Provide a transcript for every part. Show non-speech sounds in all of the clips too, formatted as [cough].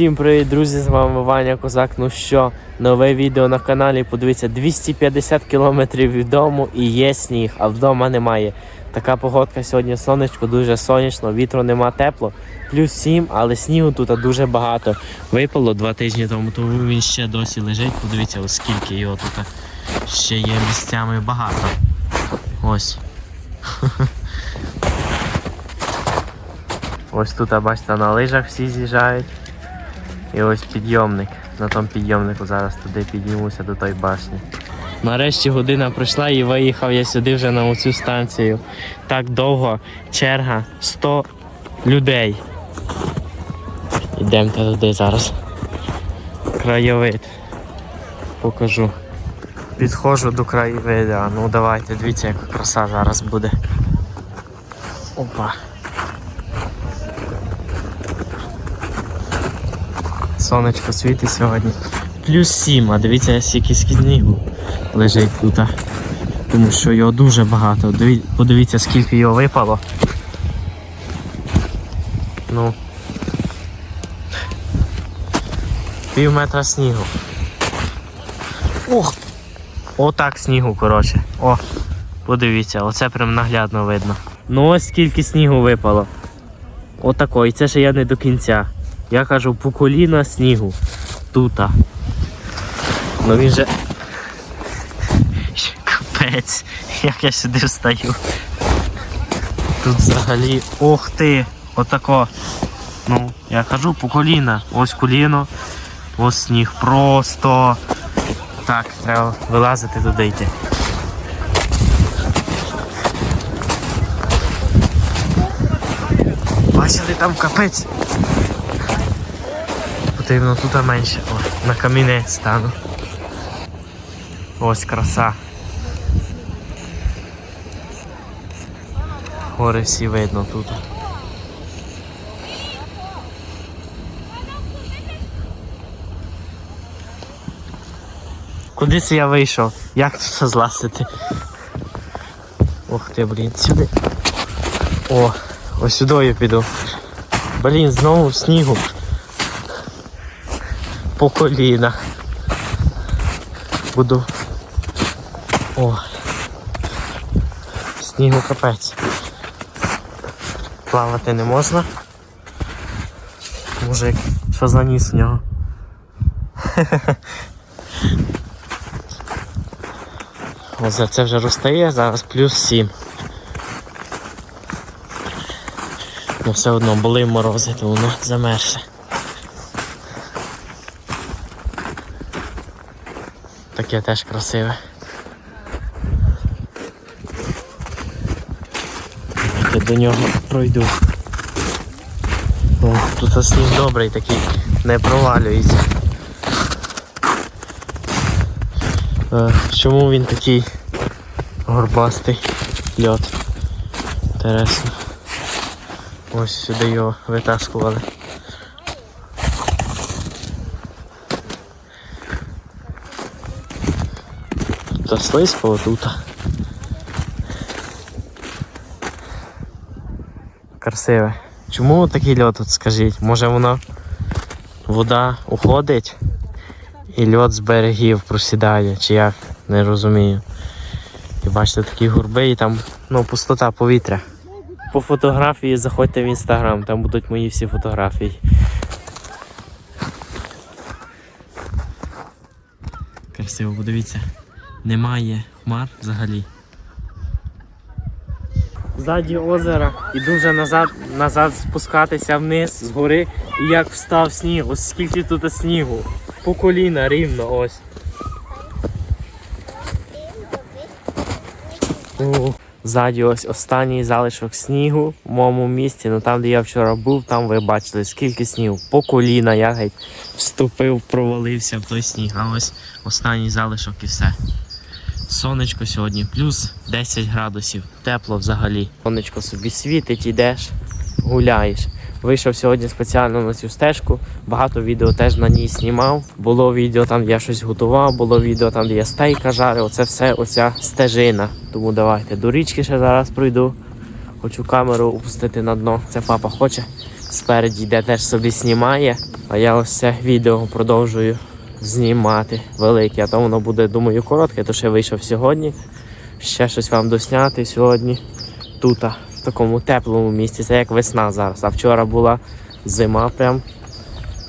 Всім привіт, друзі! З вами Ваня Козак. Ну що, нове відео на каналі. Подивіться, 250 кілометрів від дому і є сніг, а вдома немає. Така погодка сьогодні сонечко, дуже сонячно, вітру нема тепло. Плюс 7, але снігу тут дуже багато. Випало два тижні тому, тому він ще досі лежить. Подивіться, оскільки його тут ще є місцями багато. Ось. [laughs] Ось тут, бачите, на лижах всі з'їжджають. І ось підйомник. На тому підйомнику зараз туди піднімуся до тої башні. Нарешті година пройшла і виїхав я сюди вже на оцю станцію. Так довго, черга, 100 людей. Йдемо туди зараз. Краєвид. Покажу. Підходжу до краєвида. Ну давайте, дивіться, яка краса зараз буде. Опа. Сонечко світить сьогодні. Плюс 7, а дивіться, скільки снігу лежить тут. Тому що його дуже багато. Подивіться, скільки його випало. Ну. Пів метра снігу. Ох! Отак снігу, коротше. О, подивіться, оце прям наглядно видно. Ну ось скільки снігу випало. Отако, і це ще я не до кінця. Я кажу, по коліна снігу. Тута. Ну він же. [laughs] Капець, як я сюди встаю. Тут взагалі. Ох ти! Отако. Ну, я кажу по коліна. Ось коліно, ось сніг. Просто. Так, треба вилазити туди йти. Бачили там капець. Потрібно тут менше. О, на камінець стану. Ось краса. Гори всі видно тут. Куди це я вийшов? Як тут злазити? Ох ти, блін, сюди. О, ось сюди я піду. Блін, знову снігу по колінах. Буду. О. Снігу капець. Плавати не можна. Мужик, що за ніс в нього? [laughs] Оце це вже розтає, зараз плюс 7. Ну все одно були морози, то воно замерше. Таке теж красиве. Я до нього пройду. О, тут сніг добрий такий, не провалюється. Е, Чому він такий горбастий льот? Інтересно. Ось сюди його витаскували. Та слизько отут. Красиве. Чому такий льот тут скажіть? Може воно вода уходить і льот з берегів просідає, чи як? Не розумію. І бачите такі гурби і там ну, пустота повітря. По фотографії заходьте в інстаграм, там будуть мої всі фотографії. Красиво, подивіться. Немає хмар взагалі. Ззаді озера і дуже назад, назад спускатися вниз з гори. І як встав сніг, ось скільки тут снігу. По коліна рівно ось. Ззаді ось останній залишок снігу в моєму місті. Ну там, де я вчора був, там ви бачили, скільки снігу. По коліна я геть вступив, провалився в той сніг. А ось останній залишок і все. Сонечко сьогодні плюс 10 градусів. Тепло взагалі. Сонечко собі світить, ідеш, гуляєш. Вийшов сьогодні спеціально на цю стежку. Багато відео теж на ній знімав. Було відео там, де я щось готував, було відео там, де я стейка жарив. Оце все оця стежина. Тому давайте до річки ще зараз пройду. Хочу камеру опустити на дно. Це папа хоче. спереді йде теж собі знімає. А я ось це відео продовжую знімати велике. А то воно буде, думаю, коротке, то ще вийшов сьогодні. Ще щось вам досняти сьогодні. Тут, в такому теплому місці. Це як весна зараз. А вчора була зима прям.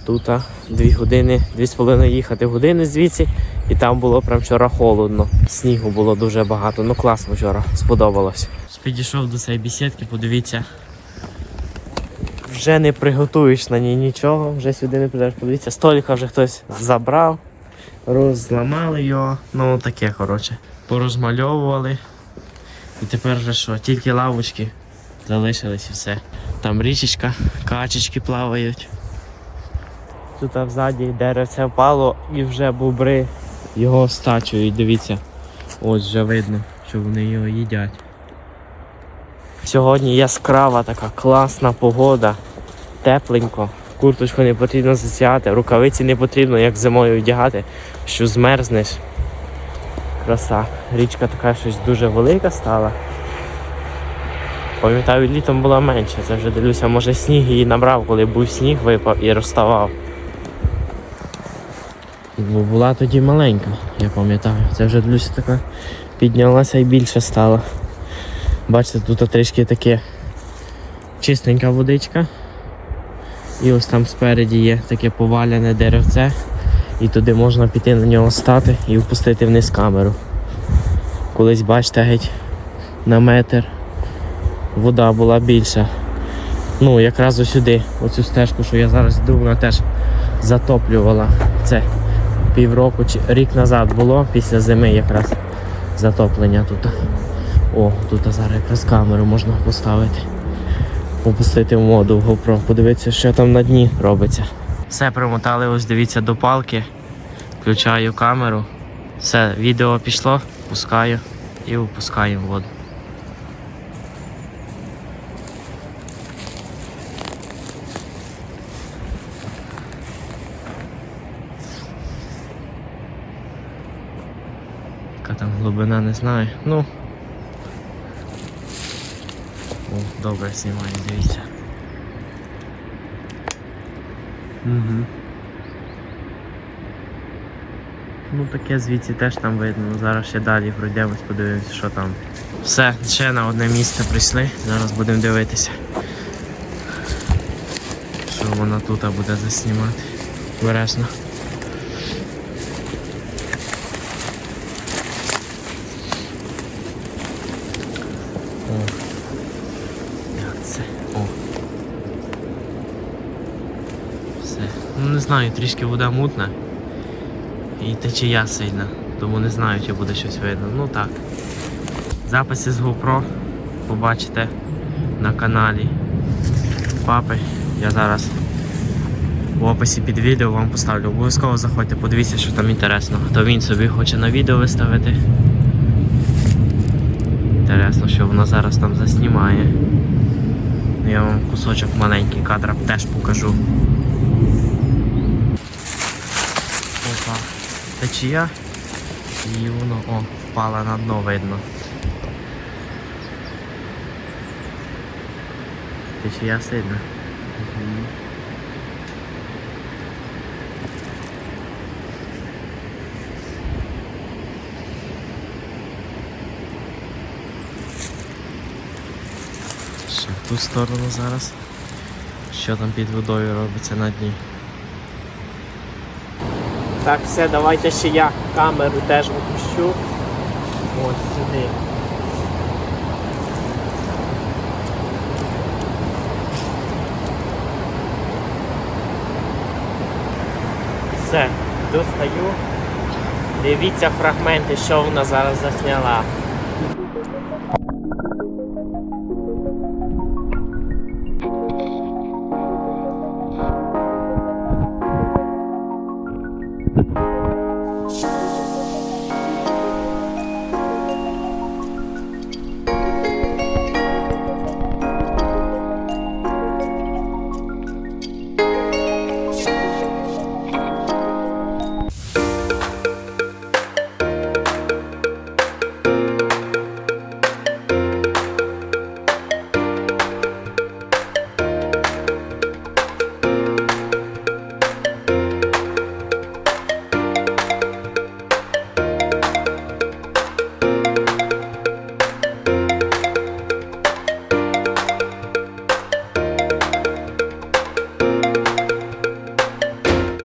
Тут дві години, дві з половиною їхати години звідси, і там було прям вчора холодно. Снігу було дуже багато. Ну класно вчора, сподобалось. Підійшов до цієї бесідки, подивіться. Вже не приготуєш на ній нічого, вже сюди не прийдеш. Подивіться, столика вже хтось забрав, розламали його. Ну таке, коротше. Порозмальовували. І тепер вже що, тільки лавочки залишились і все. Там річечка, качечки плавають. Тут взаді деревце впало і вже бобри його стачують. Дивіться, ось вже видно, що вони його їдять. Сьогодні яскрава така класна погода, тепленько. Курточку не потрібно засяти, рукавиці не потрібно, як зимою вдягати, що змерзнеш. Краса. Річка така щось дуже велика стала. Пам'ятаю, літом була менше. Це вже дивлюся, може сніг її набрав, коли був сніг випав і розставав. Була тоді маленька, я пам'ятаю. Це вже дивлюся така піднялася і більше стала. Бачите, тут трішки таке чистенька водичка. І ось там спереді є таке поваляне деревце. І туди можна піти на нього стати і впустити вниз камеру. Колись, бачите, геть на метр вода була більша. Ну, якраз ось сюди, оцю стежку, що я зараз йду, вона теж затоплювала. Це півроку чи рік назад було, після зими якраз затоплення тут. О, тут зараз якраз камеру можна поставити. Попустити в моду в GoPro, подивитися, що там на дні робиться. Все примотали, ось дивіться до палки. Включаю камеру. Все, відео пішло, пускаю і випускаємо воду. Яка там глибина, не знаю. Ну. О, добре знімає, дивіться. Угу. Ну таке звідси теж там видно. Зараз ще далі пройдемось, подивимося, що там. Все, ще на одне місце прийшли. Зараз будемо дивитися. Що вона тут буде заснімати. Бережно. Знаю, трішки вода мутна. І течія сильна. Тому не знаю, чи буде щось видно. Ну так. Записи з GoPro побачите на каналі папи. Я зараз в описі під відео вам поставлю. Обов'язково заходьте, подивіться, що там інтересно. Хто він собі хоче на відео виставити. Інтересно, що воно зараз там заснімає. Я вам кусочок маленький кадра теж покажу. Опа, течія. І воно о, впала на дно видно. Течія сильна. Мгм. Ще в ту сторону зараз. Що там під водою робиться на дні. Так, все, давайте ще я камеру теж опущу. Ось сюди. Все, достаю. Дивіться фрагменти, що вона зараз засняла.